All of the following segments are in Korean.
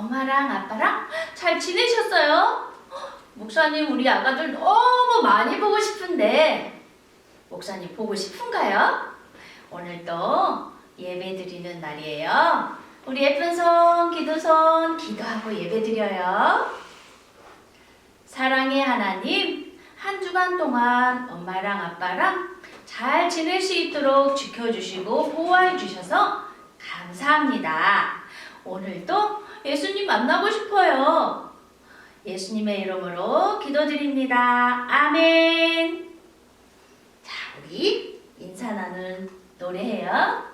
엄마랑 아빠랑 잘 지내셨어요? 목사님, 우리 아가들 너무 많이 보고 싶은데, 목사님 보고 싶은가요? 오늘도 예배 드리는 날이에요. 우리 예쁜 손, 기도손, 기도하고 예배 드려요. 사랑의 하나님, 한 주간 동안 엄마랑 아빠랑 잘 지낼 수 있도록 지켜주시고 보호해 주셔서 감사합니다. 오늘도 예수님 만나고 싶어요. 예수님의 이름으로 기도드립니다. 아멘. 자, 우리 인사 나눈 노래해요.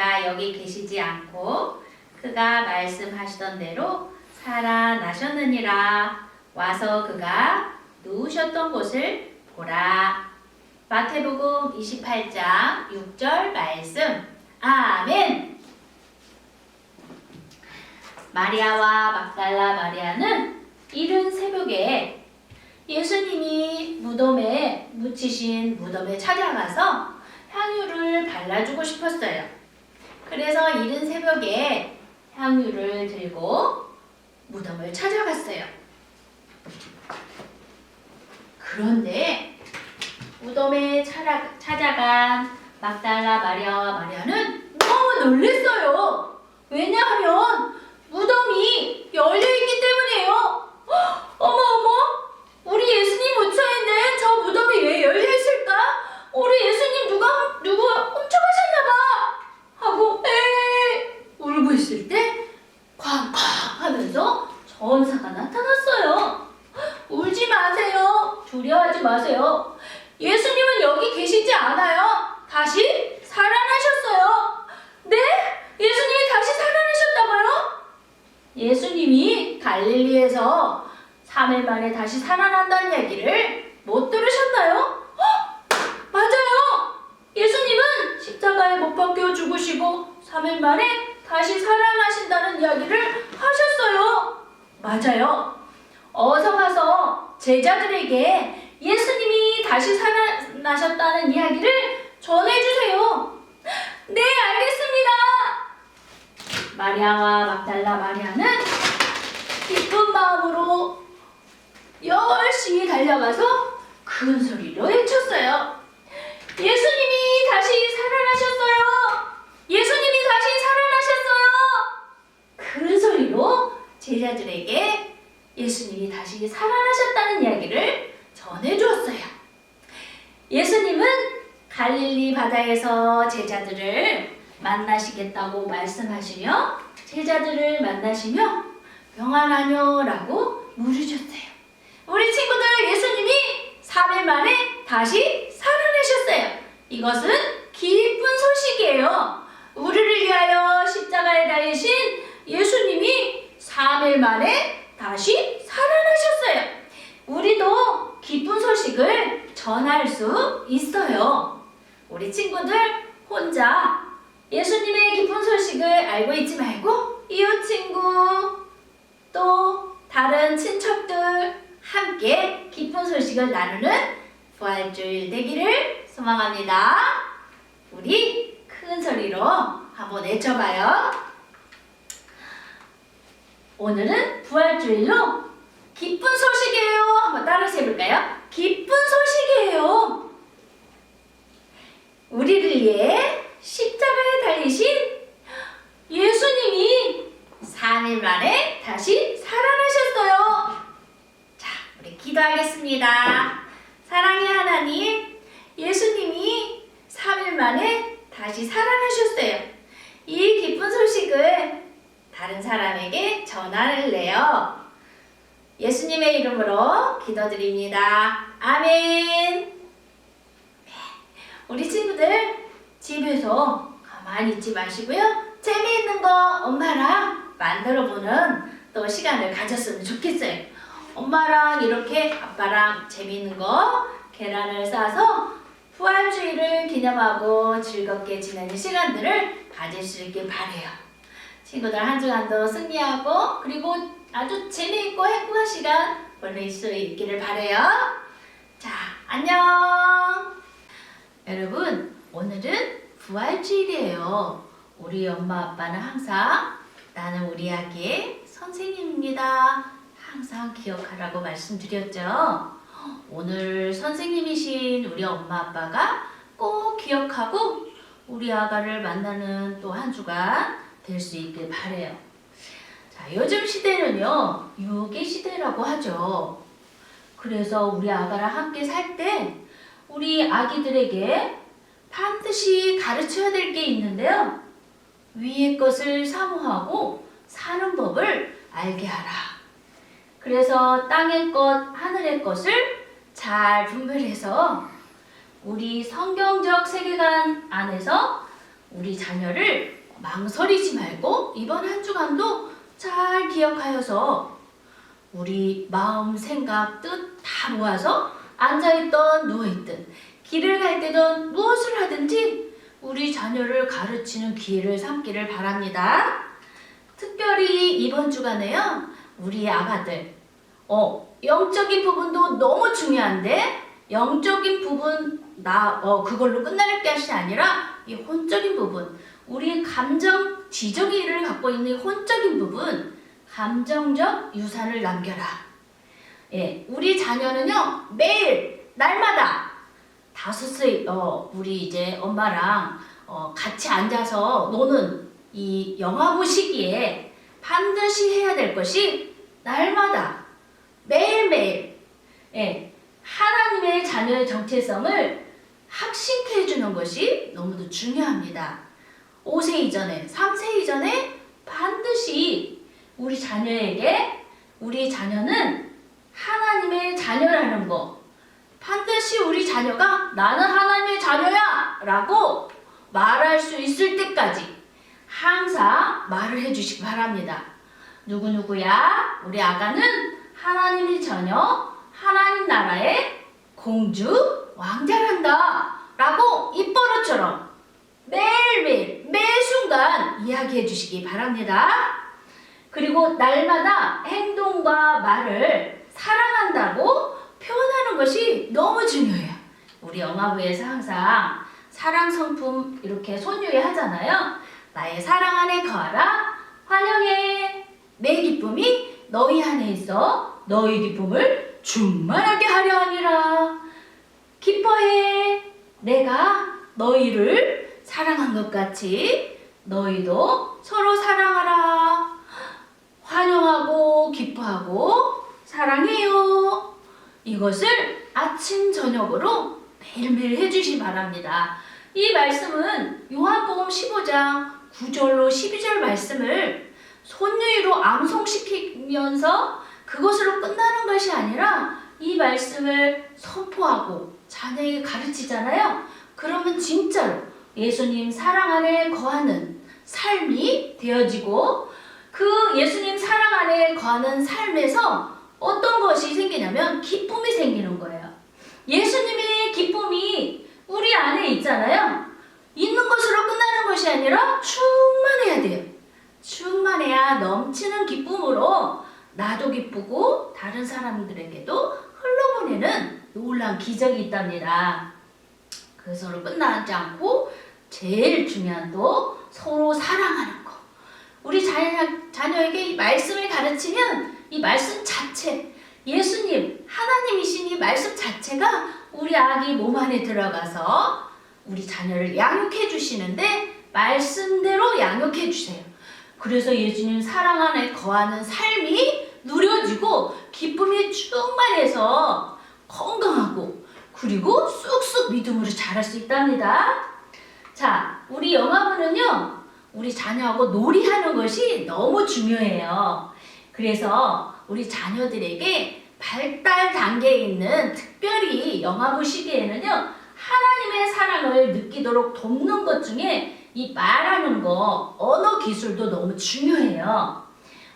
그가 여기 계시지 않고 그가 말씀하시던 대로 살아나셨느니라 와서 그가 누우셨던 곳을 보라. 마태복음 28장 6절 말씀. 아멘. 마리아와 막달라 마리아는 이른 새벽에 예수님이 무덤에 묻히신 무덤에 찾아가서 향유를 발라주고 싶었어요. 그래서 이른 새벽에 향유를 들고 무덤을 찾아갔어요. 그런데 무덤에 찾아, 찾아간 막달라 마리아와 마리아는 너무 놀랬어요. 왜냐하면 무덤이 열려있기 때문이에요. 헉, 어머 어머 우리 예수님 묻혀있는 저 무덤이 왜 열려있을까? 우리 예수님 누가 누구 훔쳐가셨나봐 하고 에 울고 있을 때 쾅쾅 하면서 전사가 나타났어요. 울지 마세요. 두려워하지 마세요. 예수님은 여기 계시지 않아요. 다시 살아나셨어요. 네? 예수님이 다시 살아나셨다고요? 예수님이 갈릴리에서 3일 만에 다시 살아난다는 얘기를 못 들으셨나요? 헉! 맞아요! 예수님은 십자가에 못 박혀 죽으시고 3일 만에 다시 살아나신다는 이야기를 하셨어요. 맞아요. 어서 가서 제자들에게 예수님이 다시 살아나셨다는 이야기를 전해주세요. 네, 알겠습니다. 마리아와 막달라 마리아는 기쁜 마음으로 열심히 달려가서 큰 소리로 외쳤어요. 예수님이 다시 살아나셨어요. 예수님이 다시 살아나셨어요. 큰 소리로 제자들에게 예수님이 다시 살아나셨다는 이야기를 전해주었어요. 예수님은 갈릴리 바다에서 제자들을 만나시겠다고 말씀하시며 제자들을 만나시며 평안하뇨라고 물으셨어요. 우리 친구들 예수님이 3일 만에 다시 살아나셨어요. 이것은 기쁜 소식이에요. 우리를 위하여 십자가에 달리신 예수님이 3일 만에 다시 살아나셨어요. 우리도 기쁜 소식을 전할 수 있어요. 우리 친구들 혼자 예수님의 기쁜 소식을 알고 있지 말고 이웃 친구 또 다른 친척들 함께 기쁜 소식을 나누는 부활주일 되기를 소망합니다. 우리 큰 소리로 한번 외쳐봐요. 오늘은 부활주일로 기쁜 소식이에요. 한번 따라서 해볼까요? 기쁜 소식이에요. 우리를 위해 십자가에 달리신 예수님이 3일 만에 다시 살아나셨어요. 자, 우리 기도하겠습니다. 사랑의 하나님, 예수님이 3일 만에 다시 살아나셨어요. 이 기쁜 소식을 다른 사람에게 전할래요. 예수님의 이름으로 기도드립니다. 아멘. 네. 우리 친구들 집에서 가만히 있지 마시고요. 재미있는 거 엄마랑 만들어 보는 또 시간을 가졌으면 좋겠어요. 엄마랑 이렇게 아빠랑 재미있는 거 계란을 싸서 부활주의를 기념하고 즐겁게 지내는 시간들을 가질 수 있길 바래요. 친구들 한 주간도 승리하고 그리고 아주 재미있고 행복한 시간 보낼 수 있기를 바래요. 자, 안녕. 여러분, 오늘은 부활주일이에요. 우리 엄마 아빠는 항상 나는 우리 아기의 선생님입니다. 항상 기억하라고 말씀드렸죠. 오늘 선생님이신 우리 엄마 아빠가 꼭 기억하고 우리 아가를 만나는 또 한 주간 될 수 있길 바래요. 자, 요즘 시대는요, 유기 시대라고 하죠. 그래서 우리 아가랑 함께 살 때 우리 아기들에게 반드시 가르쳐야 될 게 있는데요. 위의 것을 사모하고 사는 법을 알게 하라. 그래서 땅의 것, 하늘의 것을 잘 분별해서 우리 성경적 세계관 안에서 우리 자녀를 망설이지 말고 이번 한 주간도 잘 기억하여서 우리 마음, 생각, 뜻 다 모아서 앉아있던 누워있든 길을 갈 때든 무엇을 하든지 우리 자녀를 가르치는 기회를 삼기를 바랍니다. 특별히 이번 주간에요. 우리 아가들 어, 영적인 부분도 너무 중요한데 영적인 부분 나 어, 그걸로 끝날 것이 아니라 이 혼적인 부분 우리 감정 지정의를 갖고 있는 혼적인 부분 감정적 유산을 남겨라. 예, 우리 자녀는요 매일 날마다 다섯 살 어, 우리 이제 엄마랑 어, 같이 앉아서 노는 이 영화 보시기에 반드시 해야 될 것이 날마다 매일매일 예, 하나님의 자녀의 정체성을 확신케 해주는 것이 너무도 중요합니다. 5세 이전에, 3세 이전에 반드시 우리 자녀에게 우리 자녀는 하나님의 자녀라는 거 반드시 우리 자녀가 나는 하나님의 자녀야 라고 말할 수 있을 때까지 항상 말을 해주시기 바랍니다. 누구누구야? 우리 아가는 하나님의 자녀, 하나님 나라의 공주, 왕자란다. 라고 입버릇처럼 매일매일, 매 순간 이야기해 주시기 바랍니다. 그리고 날마다 행동과 말을 사랑한다고 표현하는 것이 너무 중요해요. 우리 영화부에서 항상 사랑 성품 이렇게 손유에 하잖아요. 나의 사랑 안에 거하라. 환영해. 내 기쁨이 너희 안에 있어 너희 기쁨을 충만하게 하려 하니라. 기뻐해. 내가 너희를 사랑한 것 같이 너희도 서로 사랑하라. 환영하고 기뻐하고 사랑해요. 이것을 아침 저녁으로 매일매일 해주시 바랍니다. 이 말씀은 요한복음 15장 9절로 12절 말씀을 손유이로 암송시키면서 그것으로 끝나는 것이 아니라 이 말씀을 선포하고 자녀에게 가르치잖아요. 그러면 진짜로 예수님 사랑 안에 거하는 삶이 되어지고 그 예수님 사랑 안에 거하는 삶에서 어떤 것이 생기냐면 기쁨이 생기는 거예요. 예수님의 기쁨이 우리 안에 있잖아요. 있는 것으로 끝나는 것이 아니라 충만해야 돼요. 충만해야 넘치는 기쁨으로 나도 기쁘고 다른 사람들에게도 흘러보내는 놀라운 기적이 있답니다. 그것으로 끝나지 않고 제일 중요한 또 서로 사랑하는 거. 우리 자녀, 자녀에게 이 말씀을 가르치면 이 말씀 자체, 예수님, 하나님이신 이 말씀 자체가 우리 아기 몸 안에 들어가서 우리 자녀를 양육해 주시는데 말씀대로 양육해 주세요. 그래서 예수님 사랑 안에 거하는 삶이 누려지고 기쁨이 충만해서 건강하고 그리고 쑥쑥 믿음으로 자랄 수 있답니다. 자, 우리 영화부는요, 우리 자녀하고 놀이하는 것이 너무 중요해요. 그래서 우리 자녀들에게 발달 단계에 있는 특별히 영화부 시기에는요, 하나님의 사랑을 느끼도록 돕는 것 중에 이 말하는 거, 언어 기술도 너무 중요해요.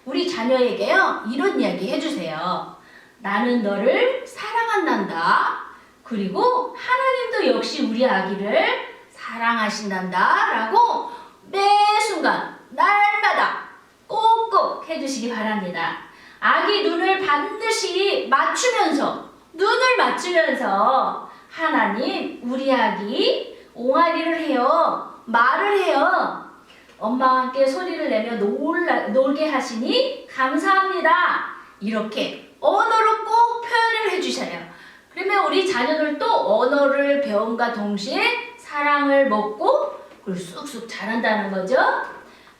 우리 자녀에게요, 이런 이야기 해주세요. 나는 너를 사랑한단다. 그리고 하나님도 역시 우리 아기를 사랑하신단다. 라고 매 순간, 날마다 꼭꼭 해주시기 바랍니다. 아기 눈을 반드시 맞추면서, 눈을 맞추면서 하나님, 우리 아기 옹알이를 해요. 말을 해요. 엄마와 함께 소리를 내며 놀라, 놀게 하시니 감사합니다. 이렇게 언어로 꼭 표현을 해주셔요. 그러면 우리 자녀들도 언어를 배움과 동시에 사랑을 먹고 그리고 쑥쑥 자란다는 거죠.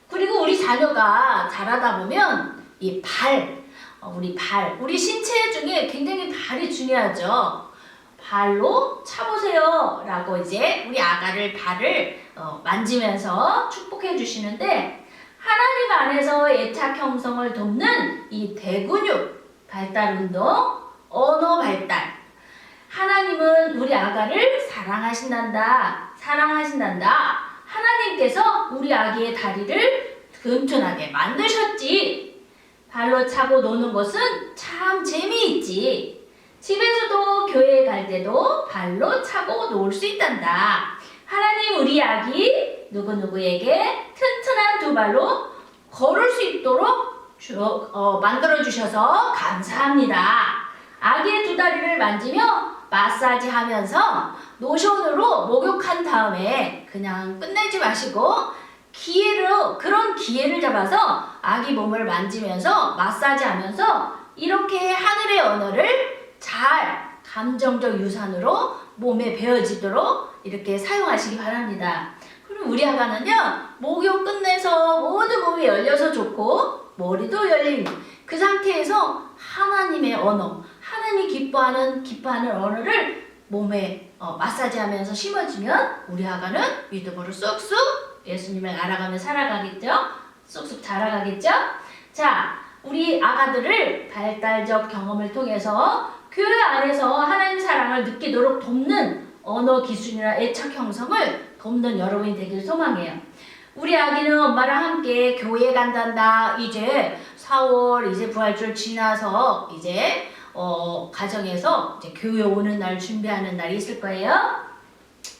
그리고 우리 자녀가 자라다 보면 이 발, 어, 우리 발, 우리 신체 중에 굉장히 발이 중요하죠. 발로 차보세요. 라고 이제 우리 아가를 발을 어, 만지면서 축복해 주시는데 하나님 안에서 애착 형성을 돕는 이 대근육 발달 운동, 언어 발달. 하나님은 우리 아가를 사랑하신단다. 사랑하신단다. 하나님께서 우리 아기의 다리를 튼튼하게 만드셨지. 발로 차고 노는 것은 참 재미있지. 집에서도 교회 갈 때도 발로 차고 놀 수 있단다. 하나님 우리 아기 누구누구에게 튼튼한 두 발로 걸을 수 있도록 주, 어, 만들어 주셔서 감사합니다. 아기의 두 다리를 만지며 마사지 하면서 노션으로 목욕한 다음에 그냥 끝내지 마시고 기회로 그런 기회를 잡아서 아기 몸을 만지면서 마사지 하면서 이렇게 하늘의 언어를 잘 감정적 유산으로 몸에 배어지도록 이렇게 사용하시기 바랍니다. 그럼 우리 아가는요 목욕 끝내서 모든 몸이 열려서 좋고 머리도 열린 그 상태에서 하나님의 언어, 하나님이 기뻐하는 기뻐하는 언어를 몸에 어, 마사지하면서 심어주면 우리 아가는 믿음으로 쑥쑥 예수님을 알아가며 살아가겠죠. 쑥쑥 자라가겠죠. 자, 우리 아가들을 발달적 경험을 통해서 교회 안에서 하나님 사랑을 느끼도록 돕는 언어 기술이나 애착 형성을 돕는 여러분이 되길 소망해요. 우리 아기는 엄마랑 함께 교회 간단다. 이제 4월 이제 부활절 지나서 이제 어, 가정에서 이제 교회 오는 날 준비하는 날이 있을 거예요.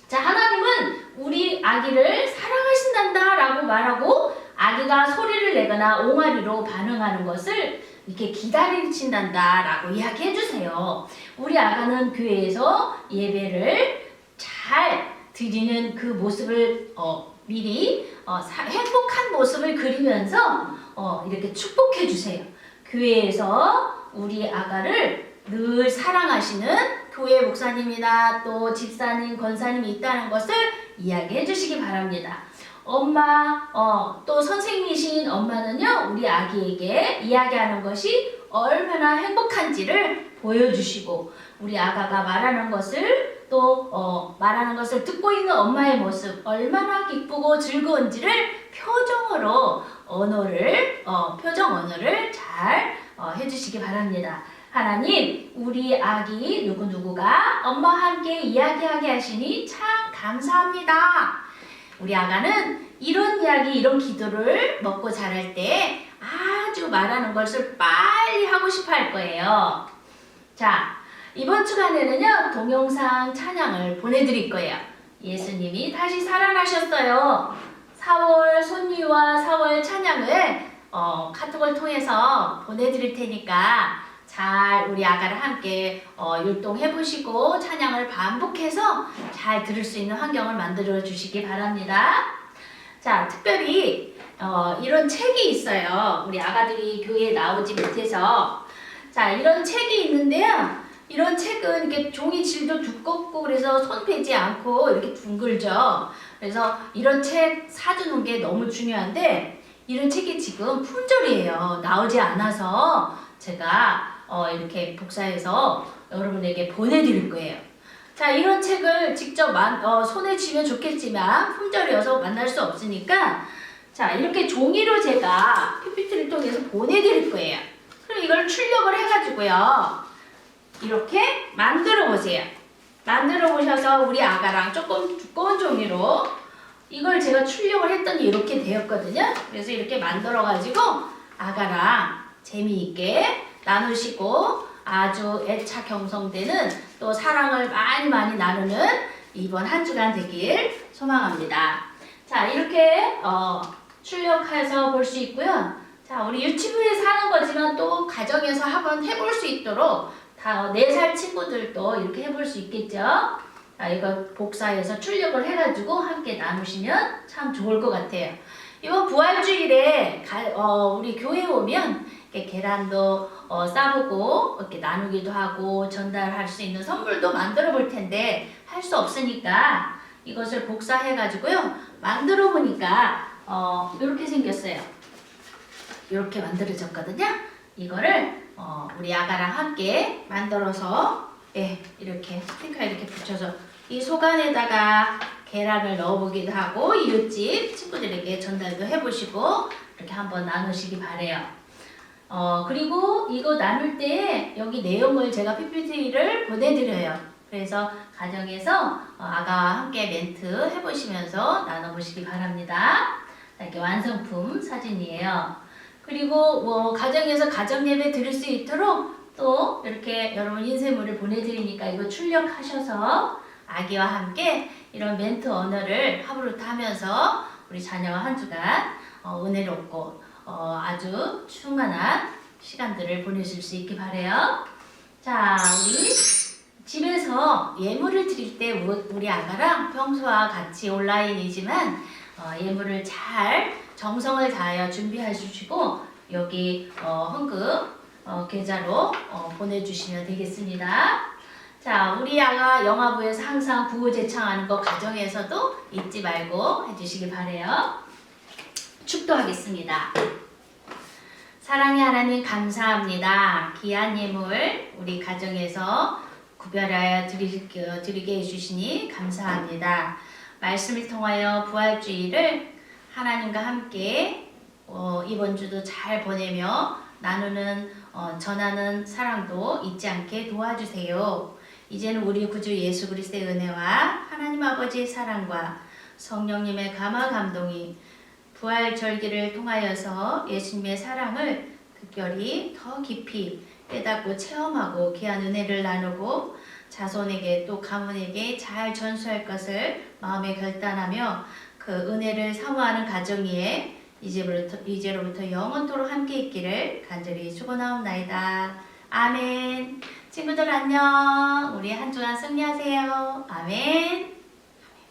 자, 하나님은 우리 아기를 사랑하신단다 라고 말하고 아기가 소리를 내거나 옹알이로 반응하는 것을 이렇게 기다리신단다 라고 이야기해 주세요. 우리 아가는 교회에서 예배를 잘 드리는 그 모습을 어, 미리 어, 사- 행복한 모습을 그리면서 어, 이렇게 축복해 주세요. 교회에서 우리 아가를 늘 사랑하시는 교회 목사님이나 또 집사님, 권사님이 있다는 것을 이야기해 주시기 바랍니다. 엄마, 어, 또 선생님이신 엄마는요, 우리 아기에게 이야기하는 것이 얼마나 행복한지를 보여주시고, 우리 아가가 말하는 것을 또, 어, 말하는 것을 듣고 있는 엄마의 모습, 얼마나 기쁘고 즐거운지를 표정으로 언어를, 어, 표정 언어를 잘 어, 해주시기 바랍니다. 하나님, 우리 아기 누구누구가 엄마와 함께 이야기하게 하시니 참 감사합니다. 우리 아가는 이런 이야기, 이런 기도를 먹고 자랄 때 아주 말하는 것을 빨리 하고 싶어 할 거예요. 자, 이번 주간에는요, 동영상 찬양을 보내드릴 거예요. 예수님이 다시 살아나셨어요. 4월 손리와 4월 찬양을 어, 카톡을 통해서 보내드릴 테니까 잘 우리 아가를 함께 어, 율동해 보시고 찬양을 반복해서 잘 들을 수 있는 환경을 만들어 주시기 바랍니다. 자, 특별히 어, 이런 책이 있어요. 우리 아가들이 교회에 나오지 못해서 자, 이런 책이 있는데요. 이런 책은 이렇게 종이 질도 두껍고 그래서 손 베지 않고 이렇게 둥글죠. 그래서 이런 책 사주는 게 너무 중요한데 이런 책이 지금 품절이에요. 나오지 않아서 제가 어, 이렇게 복사해서 여러분에게 보내드릴 거예요. 자, 이런 책을 직접 만, 어, 손에 쥐면 좋겠지만 품절이어서 만날 수 없으니까 자, 이렇게 종이로 제가 PPT를 통해서 보내드릴 거예요. 그럼 이걸 출력을 해가지고요. 이렇게 만들어 보세요. 만들어 보셔서 우리 아가랑 조금 두꺼운 종이로 이걸 제가 출력을 했더니 이렇게 되었거든요. 그래서 이렇게 만들어 가지고 아가랑 재미있게 나누시고 아주 애착 경성되는 또 사랑을 많이 많이 나누는 이번 한 주간 되길 소망합니다. 자 이렇게 어, 출력해서 볼 수 있고요. 자 우리 유치부에서 하는 거지만 또 가정에서 한번 해볼 수 있도록 다 4살 친구들도 이렇게 해볼 수 있겠죠. 자, 이거 복사해서 출력을 해가지고 함께 나누시면 참 좋을 것 같아요. 이번 부활주일에 가- 어, 우리 교회 오면 이렇게 계란도 어, 싸보고 이렇게 나누기도 하고 전달할 수 있는 선물도 만들어 볼 텐데 할 수 없으니까 이것을 복사해가지고요 만들어 보니까 어, 이렇게 생겼어요. 이렇게 만들어졌거든요. 이거를 어, 우리 아가랑 함께 만들어서 예, 이렇게 스티커 이렇게 붙여서 이 속안에다가 계란을 넣어보기도 하고 이웃집 친구들에게 전달도 해보시고 이렇게 한번 나누시기 바래요. 어 그리고 이거 나눌 때 여기 내용을 제가 PPT를 보내드려요. 그래서 가정에서 어, 아가와 함께 멘트 해보시면서 나눠보시기 바랍니다. 자, 이렇게 완성품 사진이에요. 그리고 뭐 가정에서 가정 예배 드릴 수 있도록 또 이렇게 여러분 인쇄물을 보내드리니까 이거 출력하셔서 아기와 함께 이런 멘트 언어를 하루로 하면서 우리 자녀와 한 주간 어, 은혜롭고 어, 아주 충만한 시간들을 보내실 수 있기 바래요. 자, 우리 집에서 예물을 드릴 때 우- 우리 아가랑 평소와 같이 온라인이지만 어, 예물을 잘 정성을 다하여 준비해 주시고 여기 어, 헌금 어, 계좌로 어, 보내주시면 되겠습니다. 자, 우리 아가 영화부에서 항상 구호제창하는 거 가정에서도 잊지 말고 해주시기 바래요. 축도하겠습니다. 사랑의 하나님 감사합니다. 귀한 예물 우리 가정에서 구별하여 드리, 드리게 해주시니 감사합니다. 말씀을 통하여 부활주의를 하나님과 함께 어, 이번 주도 잘 보내며 나누는 어, 전하는 사랑도 잊지 않게 도와주세요. 이제는 우리 구주 예수 그리스도의 은혜와 하나님 아버지의 사랑과 성령님의 감화 감동이 부활 절기를 통하여서 예수님의 사랑을 특별히 더 깊이 깨닫고 체험하고 귀한 은혜를 나누고 자손에게 또 가문에게 잘 전수할 것을 마음에 결단하며 그 은혜를 사모하는 가정 위에 이제부터, 이제로부터 영원토록 함께 있기를 간절히 축원하옵나이다. 아멘. 친구들 안녕. 우리 한 주간 승리하세요. 아멘.